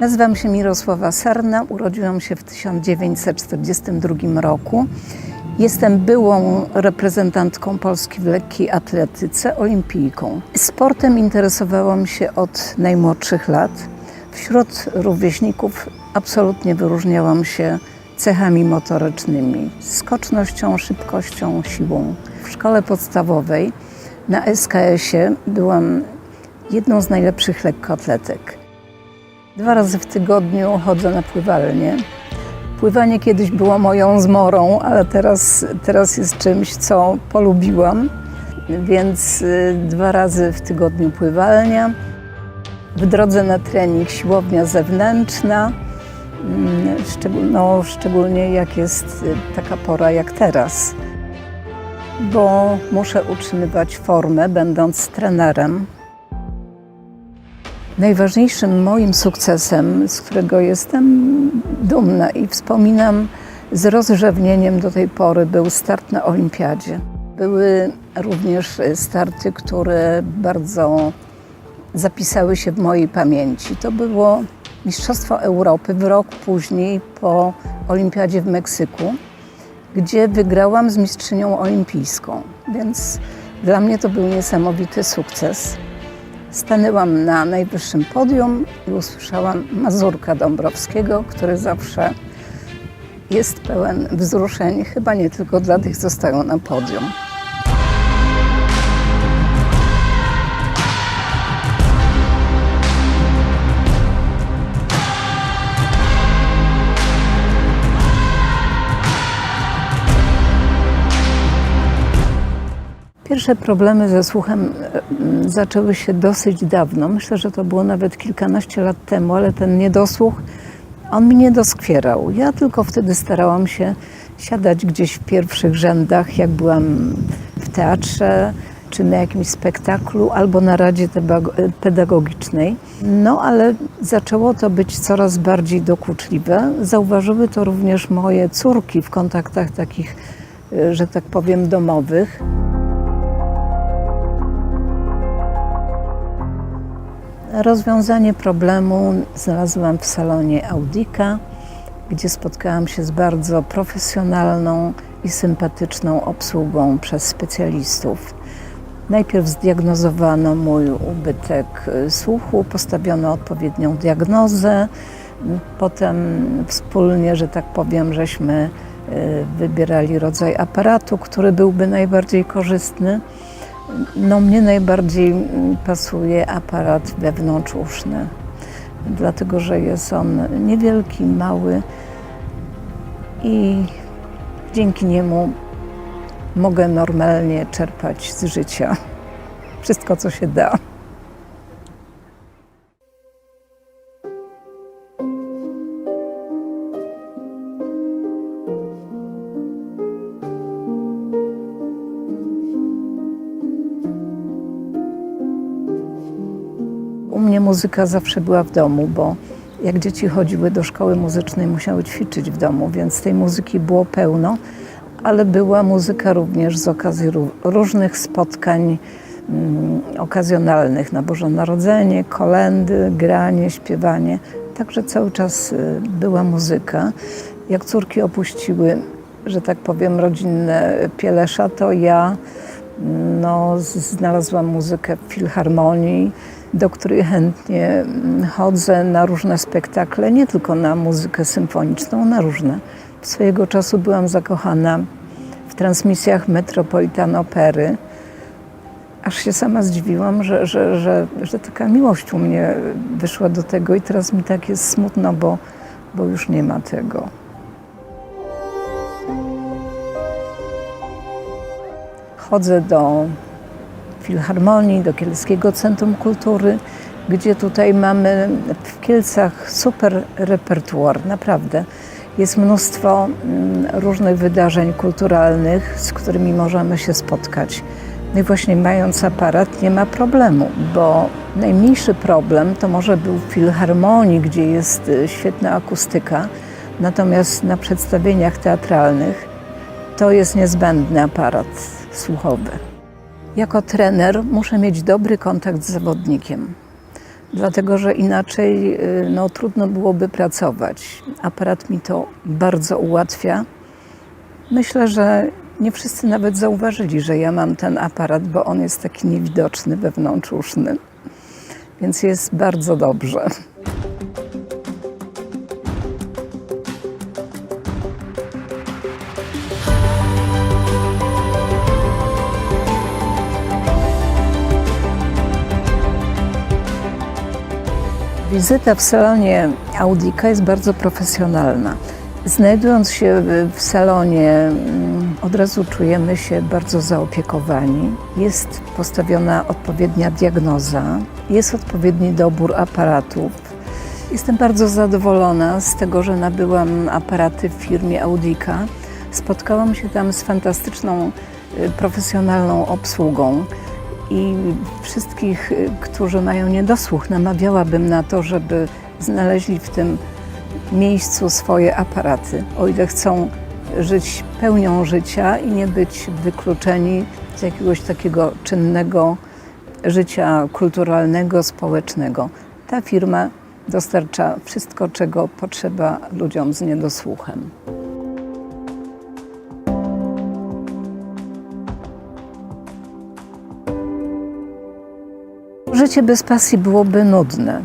Nazywam się Mirosława Sarna, urodziłam się w 1942 roku. Jestem byłą reprezentantką Polski w lekkiej atletyce, olimpijką. Sportem interesowałam się od najmłodszych lat. Wśród rówieśników absolutnie wyróżniałam się cechami motorycznymi, skocznością, szybkością, siłą. W szkole podstawowej na SKS-ie byłam jedną z najlepszych lekkoatletek. Dwa razy w tygodniu chodzę na pływalnię. Pływanie kiedyś było moją zmorą, ale teraz, teraz jest czymś, co polubiłam. Więc y, dwa razy w tygodniu pływalnia. W drodze na trening siłownia zewnętrzna. Mm, no, szczególnie jak jest y, taka pora jak teraz. Bo muszę utrzymywać formę, będąc trenerem. Najważniejszym moim sukcesem, z którego jestem dumna i wspominam z rozrzewnieniem do tej pory, był start na Olimpiadzie. Były również starty, które bardzo zapisały się w mojej pamięci. To było Mistrzostwo Europy w rok później po Olimpiadzie w Meksyku, gdzie wygrałam z mistrzynią olimpijską. Więc dla mnie to był niesamowity sukces. Stanęłam na najwyższym podium i usłyszałam Mazurka Dąbrowskiego, który zawsze jest pełen wzruszeń, chyba nie tylko dla tych, co stoją na podium. Pierwsze problemy ze słuchem e, zaczęły się dosyć dawno. Myślę, że to było nawet kilkanaście lat temu, ale ten niedosłuch, on mi nie doskwierał. Ja tylko wtedy starałam się siadać gdzieś w pierwszych rzędach, jak byłam w teatrze, czy na jakimś spektaklu, albo na radzie pedagogicznej. No ale zaczęło to być coraz bardziej dokuczliwe. Zauważyły to również moje córki w kontaktach takich, e, że tak powiem, domowych. Rozwiązanie problemu znalazłam w salonie Audika, gdzie spotkałam się z bardzo profesjonalną i sympatyczną obsługą przez specjalistów. Najpierw zdiagnozowano mój ubytek y, słuchu, postawiono odpowiednią diagnozę. Potem wspólnie, że tak powiem, żeśmy y, wybierali rodzaj aparatu, który byłby najbardziej korzystny. No mnie najbardziej pasuje aparat wewnątrzuszny, dlatego że jest on niewielki, mały i dzięki niemu mogę normalnie czerpać z życia wszystko, co się da. U mnie muzyka zawsze była w domu, bo jak dzieci chodziły do szkoły muzycznej, musiały ćwiczyć w domu, więc tej muzyki było pełno, ale była muzyka również z okazji ró- różnych spotkań mm, okazjonalnych na Boże Narodzenie, kolendy, granie, śpiewanie. Także cały czas y, była muzyka. Jak córki opuściły, że tak powiem, rodzinne Pielesza, to ja no, z- znalazłam muzykę w filharmonii, do której chętnie mm, chodzę na różne spektakle, nie tylko na muzykę symfoniczną, na różne. Swojego czasu byłam zakochana w transmisjach Metropolitan Opery. Aż się sama zdziwiłam, że, że, że, że taka miłość u mnie wyszła do tego i teraz mi tak jest smutno, bo, bo już nie ma tego. Chodzę do Filharmonii, do Kielskiego Centrum Kultury, gdzie tutaj mamy w Kielcach super repertuar, naprawdę. Jest mnóstwo mm, różnych wydarzeń kulturalnych, z którymi możemy się spotkać. No i właśnie mając aparat nie ma problemu, bo najmniejszy problem to może był w Filharmonii, gdzie jest y, świetna akustyka, natomiast na przedstawieniach teatralnych to jest niezbędny aparat słuchowy. Jako trener muszę mieć dobry kontakt z zawodnikiem. dlatego że inaczej y, no, trudno byłoby pracować. Aparat mi to bardzo ułatwia. Myślę, że nie wszyscy nawet zauważyli, że ja mam ten aparat, bo on jest taki niewidoczny, wewnątrzuszny. Więc jest bardzo dobrze. Wizyta w salonie Audika jest bardzo profesjonalna. Znajdując się w salonie, mm, od razu czujemy się bardzo zaopiekowani. Jest postawiona odpowiednia diagnoza, jest odpowiedni dobór aparatów. Jestem bardzo zadowolona z tego, że nabyłam aparaty w firmie Audika. Spotkałam się tam z fantastyczną, y, profesjonalną obsługą i wszystkich, y, którzy mają niedosłuch, namawiałabym na to, żeby znaleźli w tym miejscu swoje aparaty, o ile chcą żyć pełnią życia i nie być wykluczeni z jakiegoś takiego czynnego życia kulturalnego, społecznego. Ta firma dostarcza wszystko, czego potrzeba ludziom z niedosłuchem. Życie bez pasji byłoby nudne.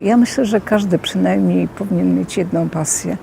Ja myślę, że każdy przynajmniej powinien mieć jedną pasję.